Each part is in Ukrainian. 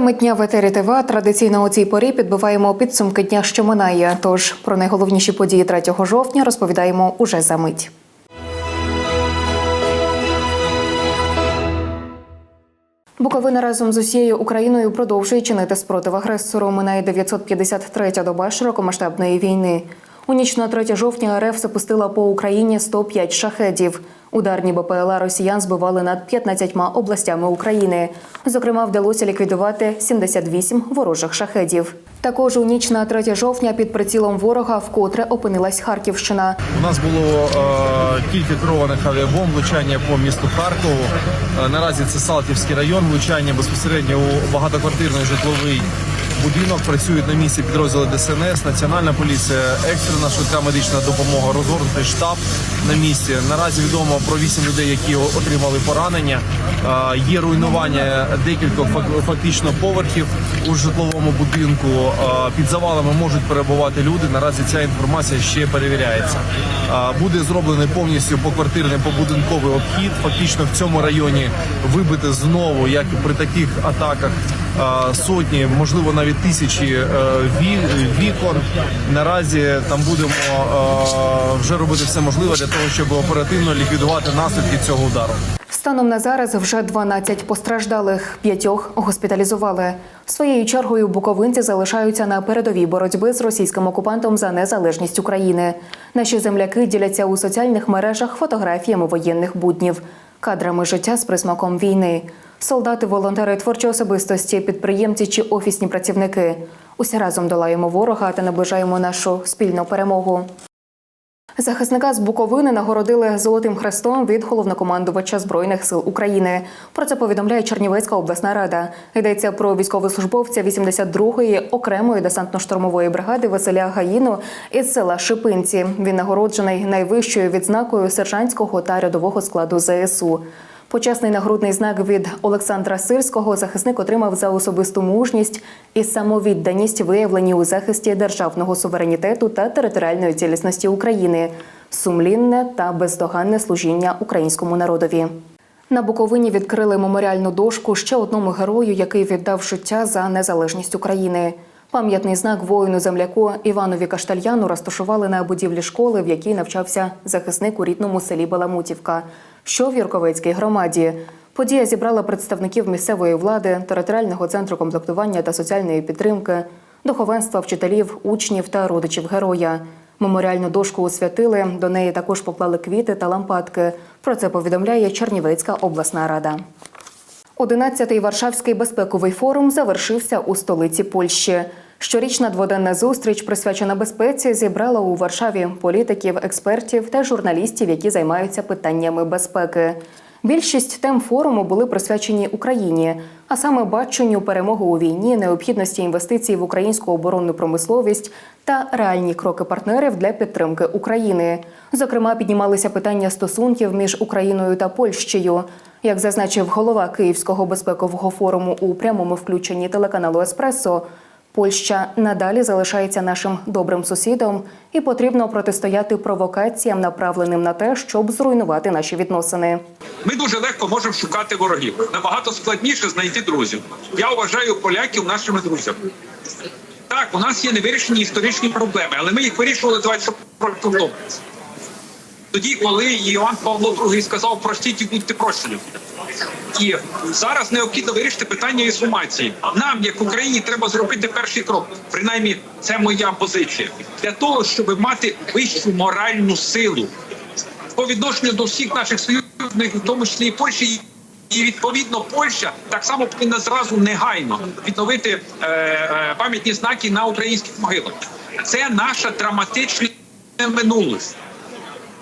Теми дня в ТВ традиційно у цій порі підбиваємо підсумки дня, що минає. Тож про найголовніші події 3 жовтня розповідаємо уже за мить. Буковина разом з усією Україною продовжує чинити спротив агресору. Минає 953-я доба широкомасштабної війни. У ніч на 3 жовтня РФ запустила по Україні 105 шахедів. Ударні БПЛА росіян збивали над 15 областями України. Зокрема, вдалося ліквідувати 78 ворожих шахедів. Також у ніч на 3 жовтня під прицілом ворога вкотре опинилась Харківщина. У нас було е, кілька керованих авіабомб, влучання по місту Харкову. Е, наразі це Салтівський район, влучання безпосередньо у багатоквартирний житловий будинок. Працюють на місці підрозділи ДСНС, Національна поліція, екстрена швидка медична допомога, розгорнутий штаб на місці. Наразі відомо про вісім людей, які отримали поранення. Є руйнування декількох фак- фактично поверхів у житловому будинку. Під завалами можуть перебувати люди. Наразі ця інформація ще перевіряється. Буде зроблений повністю поквартирний побудинковий обхід. Фактично в цьому районі вибити знову, як і при таких атаках. Е, Сотні, можливо, навіть тисячі е, ві- вікон. Наразі там будемо е, вже робити все можливе для того, щоб оперативно ліквідувати наслідки цього удару. Станом на зараз вже 12 постраждалих, п'ятьох госпіталізували. Своєю чергою буковинці залишаються на передовій боротьби з російським окупантом за незалежність України. Наші земляки діляться у соціальних мережах фотографіями воєнних буднів, кадрами життя з присмаком війни. Солдати, волонтери, творчі особистості, підприємці чи офісні працівники. Усі разом долаємо ворога та наближаємо нашу спільну перемогу. Захисника з Буковини нагородили золотим хрестом від головнокомандувача збройних сил України. Про це повідомляє Чернівецька обласна рада. Йдеться про військовослужбовця 82-ї окремої десантно-штурмової бригади Василя Гаїну із села Шипинці. Він нагороджений найвищою відзнакою сержантського та рядового складу ЗСУ. Почесний нагрудний знак від Олександра Сирського захисник отримав за особисту мужність і самовідданість, виявлені у захисті державного суверенітету та територіальної цілісності України, сумлінне та бездоганне служіння українському народові. На Буковині відкрили меморіальну дошку ще одному герою, який віддав життя за незалежність України. Пам'ятний знак воїну земляку Іванові Каштальяну розташували на будівлі школи, в якій навчався захисник у рідному селі Баламутівка, що в Юрковецькій громаді. Подія зібрала представників місцевої влади, територіального центру комплектування та соціальної підтримки, духовенства, вчителів, учнів та родичів героя. Меморіальну дошку освятили. До неї також поклали квіти та лампадки. Про це повідомляє Чернівецька обласна рада. 11-й Варшавський безпековий форум завершився у столиці Польщі. Щорічна дводенна зустріч, присвячена безпеці, зібрала у Варшаві політиків, експертів та журналістів, які займаються питаннями безпеки. Більшість тем форуму були присвячені Україні, а саме баченню перемоги у війні, необхідності інвестицій в українську оборонну промисловість та реальні кроки партнерів для підтримки України. Зокрема, піднімалися питання стосунків між Україною та Польщею. Як зазначив голова Київського безпекового форуму у прямому включенні телеканалу Еспресо, Польща надалі залишається нашим добрим сусідом, і потрібно протистояти провокаціям, направленим на те, щоб зруйнувати наші відносини. Ми дуже легко можемо шукати ворогів. Набагато складніше знайти друзів. Я вважаю поляків нашими друзями. Так, у нас є невирішені історичні проблеми, але ми їх вирішували 20 років тому. Тоді, коли Іоанн Павло II сказав простіть і будьте прощені. І зараз необхідно вирішити питання ісумації. Нам, як Україні, треба зробити перший крок. Принаймні, це моя позиція для того, щоб мати вищу моральну силу по відношенню до всіх наших союзників, в тому числі і Польщі. І відповідно Польща так само повинна зразу негайно відновити е, е, пам'ятні знаки на українських могилах. Це наша драматичне минуле.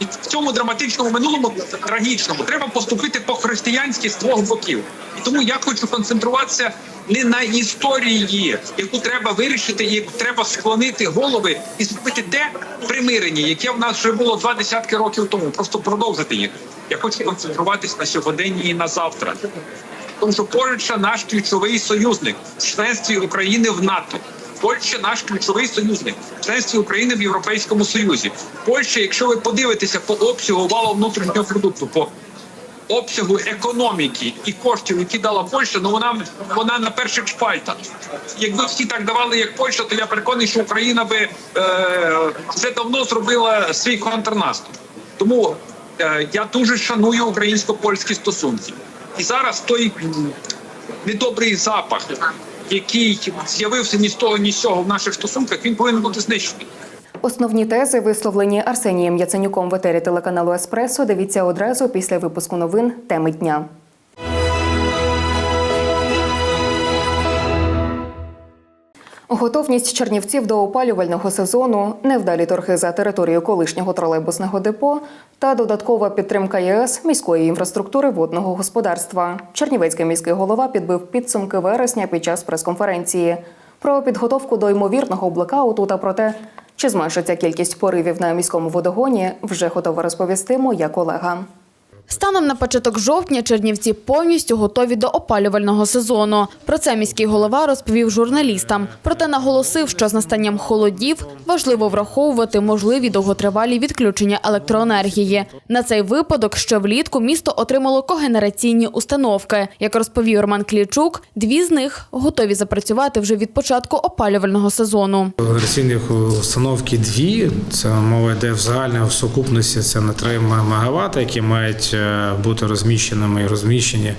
І в цьому драматичному минулому трагічному треба поступити по-християнськи з двох боків. І тому я хочу концентруватися не на історії, яку треба вирішити, і треба склонити голови і зробити те примирення, яке в нас вже було два десятки років тому. Просто продовжити їх. Я хочу концентруватись на сьогоденні і на завтра. Тому що Польща наш ключовий союзник в членстві України в НАТО. Польща наш ключовий союзник в членстві України в Європейському Союзі. Польща, якщо ви подивитеся по обсягу валу внутрішнього продукту, по обсягу економіки і коштів, які дала Польща, ну вона вона на перших шпальтах. Якби всі так давали, як Польща, то я переконаний, що Україна би е, давно зробила свій контрнаступ. Тому е, я дуже шаную українсько-польські стосунки. І зараз той недобрий запах, який з'явився ні з того, ні з цього в наших стосунках, він повинен бути знищений. Основні тези, висловлені Арсенієм Яценюком в етері телеканалу Еспресо, дивіться одразу після випуску новин теми дня. Готовність чернівців до опалювального сезону, невдалі торги за територію колишнього тролейбусного депо та додаткова підтримка ЄС міської інфраструктури водного господарства. Чернівецький міський голова підбив підсумки вересня під час прес-конференції про підготовку до ймовірного блекауту та про те, чи зменшиться кількість поривів на міському водогоні, вже готова розповісти моя колега. Станом на початок жовтня Чернівці повністю готові до опалювального сезону. Про це міський голова розповів журналістам. Проте наголосив, що з настанням холодів важливо враховувати можливі довготривалі відключення електроенергії. На цей випадок ще влітку місто отримало когенераційні установки. Як розповів Роман Клічук, дві з них готові запрацювати вже від початку опалювального сезону. Генераційних установки дві. Це мова йде в загальній в сукупності. Це на 3 МВт, які мають бути розміщеними і розміщені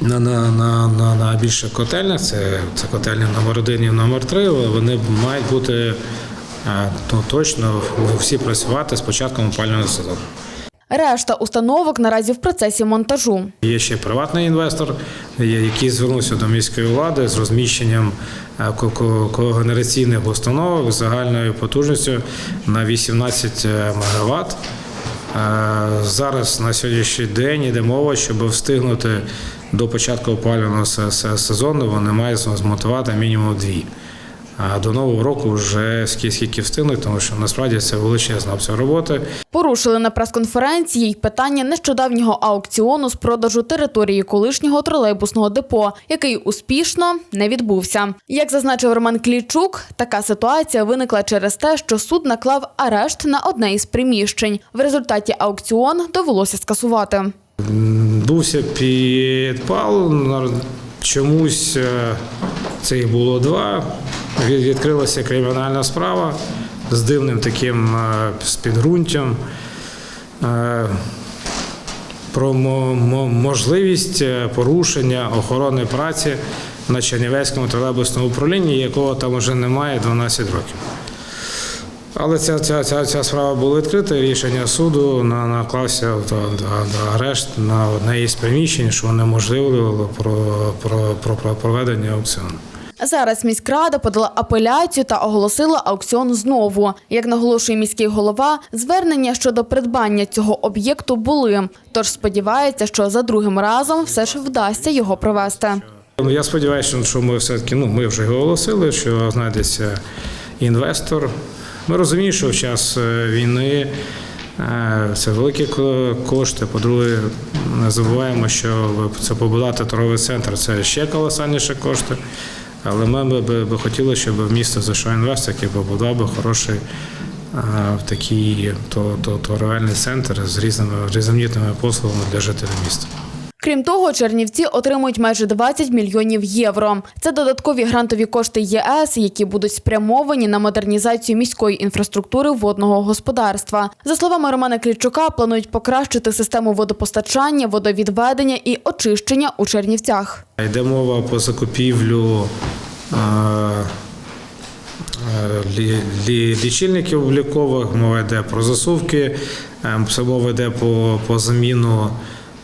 на, на, на, на, на більше котельнях. Це, це котельня номер 1 і номер 3. Вони мають бути е, ну, точно всі працювати з початком опалювального сезону. Решта установок наразі в процесі монтажу. Є ще приватний інвестор, який звернувся до міської влади з розміщенням е, ко- ко- когенераційних установок з загальною потужністю на 18 МВт. Зараз на сьогоднішній день йде мова, щоб встигнути до початку опалювального се- се- сезону, вони мають змонтувати мінімум дві. А до нового року вже скільки встигнуть, тому що насправді це величезна обсяг роботи. Порушили на прес-конференції й питання нещодавнього аукціону з продажу території колишнього тролейбусного депо, який успішно не відбувся. Як зазначив Роман Клічук, така ситуація виникла через те, що суд наклав арешт на одне із приміщень. В результаті аукціон довелося скасувати. Бувся підпал, чомусь е, це їх було два. Від- Відкрилася кримінальна справа з дивним таким е, спідґрунтям е, про мо- мо- можливість е, порушення охорони праці на Чернівецькому тролейбусному управлінні, якого там вже немає 12 років. Але ця, ця, ця, ця справа була відкрита, рішення суду на, наклався до арешт на одне із приміщень, що унеможливило про, про, про, про проведення аукціону. Зараз міськрада подала апеляцію та оголосила аукціон знову. Як наголошує міський голова, звернення щодо придбання цього об'єкту були. Тож сподівається, що за другим разом все ж вдасться його провести. Ну, Я сподіваюся, що ми все-таки ну, ми вже оголосили, що знайдеться інвестор. Ми розуміємо, що в час е, війни е, це великі ко- кошти. По-друге, не забуваємо, що це побудувати торговий центр це ще колосальніші кошти. Але ми би, би, хотіли, щоб в місто зайшов інвестор, який побудував би хороший е, такий то, то, торговельний центр з різними різноманітними послугами для жителів міста. Крім того, Чернівці отримують майже 20 мільйонів євро. Це додаткові грантові кошти ЄС, які будуть спрямовані на модернізацію міської інфраструктури водного господарства. За словами Романа Клічука, планують покращити систему водопостачання, водовідведення і очищення у Чернівцях. Йде мова по закупівлю лічильників облікових, мова йде про засувки, е, мова йде по, по заміну е,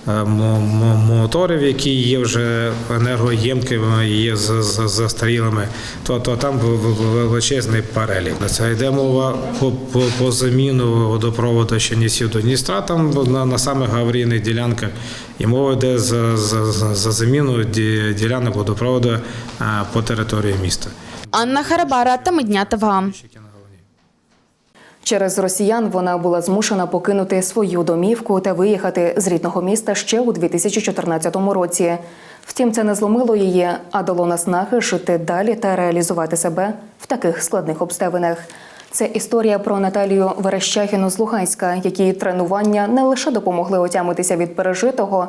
моторів, які є вже енергоємкими, є за- за- застарілими, то, то там величезний перелік. Це йде мова по, по, по заміну водопроводу Чернівців до Дністра, там на, на самих аварійних ділянках. І мова йде за, за, за, за заміну ді- ділянок водопроводу по території міста. Анна Харабара та Медня ТВА. Через росіян вона була змушена покинути свою домівку та виїхати з рідного міста ще у 2014 році. Втім, це не зломило її, а дало наснаги жити далі та реалізувати себе в таких складних обставинах. Це історія про Наталію Верещагіну з Луганська, якій тренування не лише допомогли отямитися від пережитого,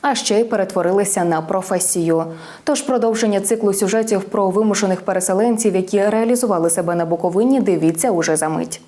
а ще й перетворилися на професію. Тож продовження циклу сюжетів про вимушених переселенців, які реалізували себе на Буковині, дивіться уже за мить.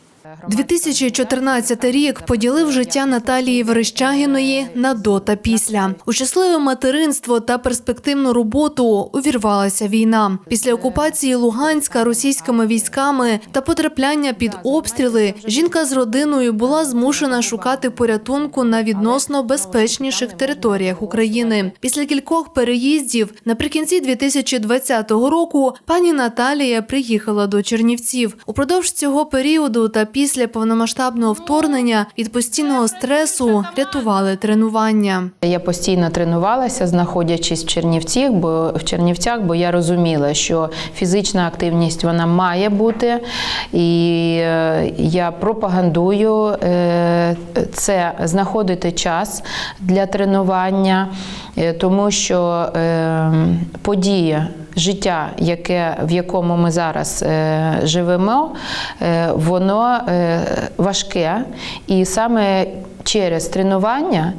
2014 рік поділив життя Наталії Верещагіної на до та після. У щасливе материнство та перспективну роботу увірвалася війна. Після окупації Луганська російськими військами та потрапляння під обстріли жінка з родиною була змушена шукати порятунку на відносно безпечніших територіях України. Після кількох переїздів наприкінці 2020 року пані Наталія приїхала до Чернівців. Упродовж цього періоду та після повномасштабного вторгнення від постійного стресу рятували тренування. Я постійно тренувалася, знаходячись в Чернівцях, бо в Чернівцях, бо я розуміла, що фізична активність вона має бути, і е, я пропагандую е, це знаходити час для тренування, е, тому що подія. Життя, яке в якому ми зараз е, живемо, е, воно е, важке, і саме через тренування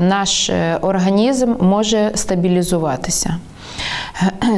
наш організм може стабілізуватися.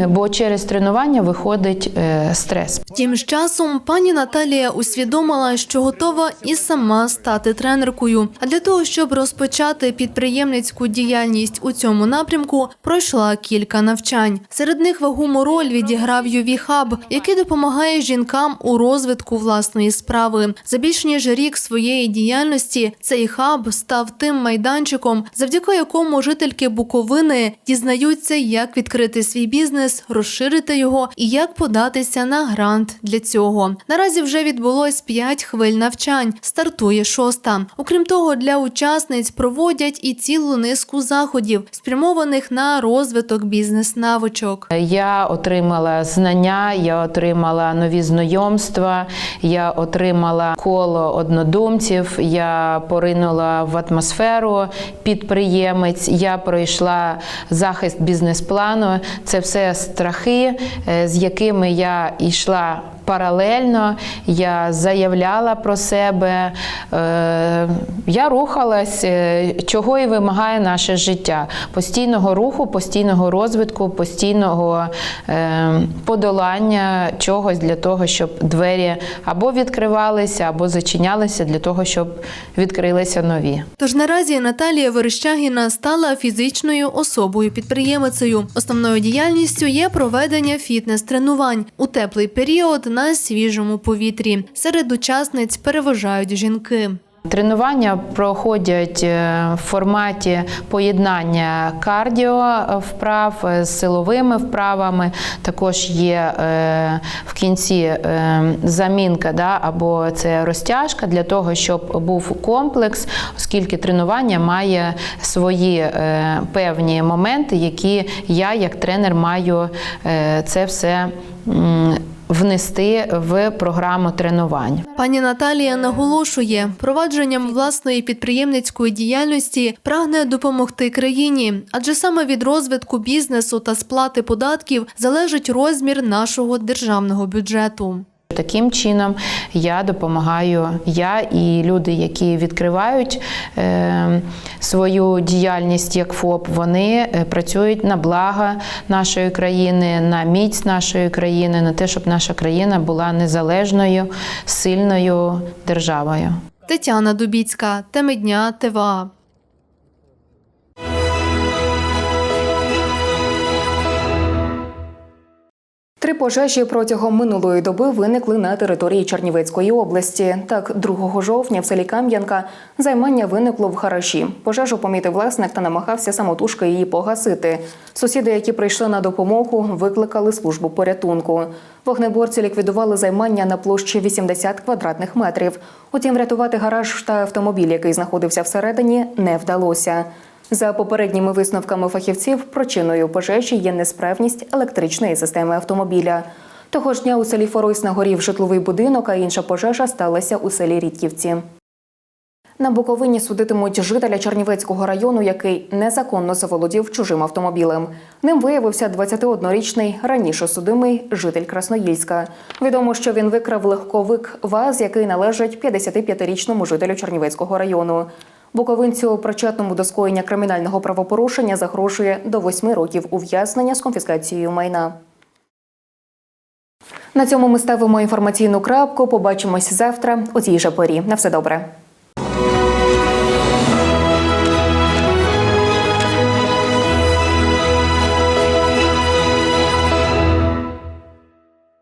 Бо через тренування виходить е, стрес. Втім, з часом пані Наталія усвідомила, що готова і сама стати тренеркою. А для того, щоб розпочати підприємницьку діяльність у цьому напрямку, пройшла кілька навчань. Серед них вагому роль відіграв Hub, який допомагає жінкам у розвитку власної справи. За більш ніж рік своєї діяльності цей хаб став тим майданчиком, завдяки якому жительки Буковини дізнаються, як відкрити свій бізнес, розширити його і як податися на грант для цього. Наразі вже відбулось 5 хвиль навчань. Стартує шоста. Окрім того, для учасниць проводять і цілу низку заходів, спрямованих на розвиток бізнес-навичок. Я отримала знання, я отримала нові знайомства, я отримала коло однодумців, я поринула в атмосферу підприємець, я пройшла захист бізнес-плану. Це все страхи, е, з якими я йшла. Паралельно я заявляла про себе, е, я рухалась, е, чого і вимагає наше життя: постійного руху, постійного розвитку, постійного е, подолання чогось для того, щоб двері або відкривалися, або зачинялися для того, щоб відкрилися нові. Тож наразі Наталія Верещагіна стала фізичною особою підприємицею. Основною діяльністю є проведення фітнес-тренувань у теплий період на свіжому повітрі. Серед учасниць переважають жінки. Тренування проходять е, в форматі поєднання кардіо вправ з силовими вправами. Також є е, в кінці е, замінка да, або це розтяжка для того, щоб був комплекс, оскільки тренування має свої е, певні моменти, які я як тренер маю е, це все. Внести в програму тренувань. Пані Наталія наголошує, провадженням власної підприємницької діяльності прагне допомогти країні, адже саме від розвитку бізнесу та сплати податків залежить розмір нашого державного бюджету. Таким чином я допомагаю, я і люди, які відкривають е, свою діяльність як ФОП, вони е, працюють на благо нашої країни, на міць нашої країни, на те, щоб наша країна була незалежною, сильною державою. Тетяна Дубіцька, теми дня ТВА. Три пожежі протягом минулої доби виникли на території Чернівецької області. Так, 2 жовтня в селі Кам'янка займання виникло в гаражі. Пожежу помітив власник та намагався самотужки її погасити. Сусіди, які прийшли на допомогу, викликали службу порятунку. Вогнеборці ліквідували займання на площі 80 квадратних метрів. Утім, врятувати гараж та автомобіль, який знаходився всередині, не вдалося. За попередніми висновками фахівців, причиною пожежі є несправність електричної системи автомобіля. Того ж дня у селі Форойс нагорів житловий будинок, а інша пожежа сталася у селі Рідківці. На Буковині судитимуть жителя Чернівецького району, який незаконно заволодів чужим автомобілем. Ним виявився 21-річний раніше судимий житель Красноїльська. Відомо, що він викрав легковик ВАЗ, який належить 55-річному жителю Чернівецького району. Буковинцю, причетному до скоєння кримінального правопорушення, загрожує до восьми років ув'язнення з конфіскацією майна. На цьому ми ставимо інформаційну крапку. Побачимось завтра у цій же порі. На все добре.